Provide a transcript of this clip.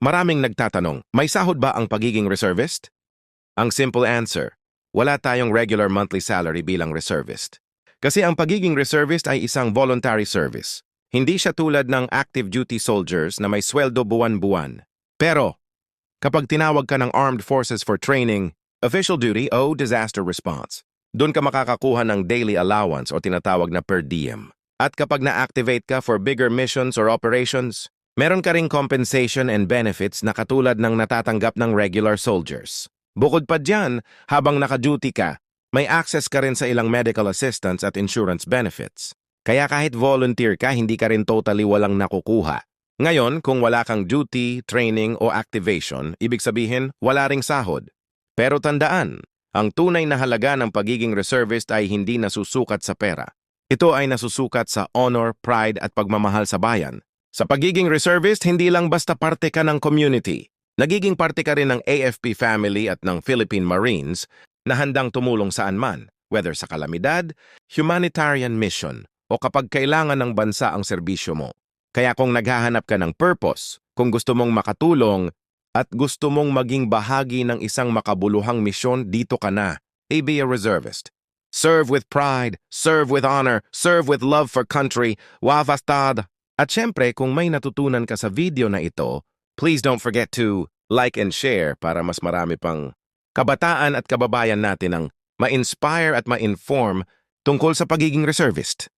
Maraming nagtatanong, may sahod ba ang pagiging reservist? Ang simple answer, wala tayong regular monthly salary bilang reservist. Kasi ang pagiging reservist ay isang voluntary service. Hindi siya tulad ng active duty soldiers na may sweldo buwan-buwan. Pero, kapag tinawag ka ng armed forces for training, official duty o disaster response, doon ka makakakuha ng daily allowance o tinatawag na per diem. At kapag na-activate ka for bigger missions or operations, meron ka ring compensation and benefits na katulad ng natatanggap ng regular soldiers. Bukod pa dyan, habang naka-duty ka, may access ka rin sa ilang medical assistance at insurance benefits. Kaya kahit volunteer ka, hindi ka rin totally walang nakukuha. Ngayon, kung wala kang duty, training o activation, ibig sabihin, wala ring sahod. Pero tandaan, ang tunay na halaga ng pagiging reservist ay hindi nasusukat sa pera. Ito ay nasusukat sa honor, pride at pagmamahal sa bayan. Sa pagiging reservist, hindi lang basta parte ka ng community. Nagiging parte ka rin ng AFP family at ng Philippine Marines na handang tumulong saan man, whether sa kalamidad, humanitarian mission, o kapag kailangan ng bansa ang serbisyo mo. Kaya kung naghahanap ka ng purpose, kung gusto mong makatulong, at gusto mong maging bahagi ng isang makabuluhang misyon, dito ka na. A be a reservist. Serve with pride, serve with honor, serve with love for country, wavastad. At syempre, kung may natutunan ka sa video na ito, please don't forget to like and share para mas marami pang kabataan at kababayan natin ang ma-inspire at ma-inform tungkol sa pagiging reservist.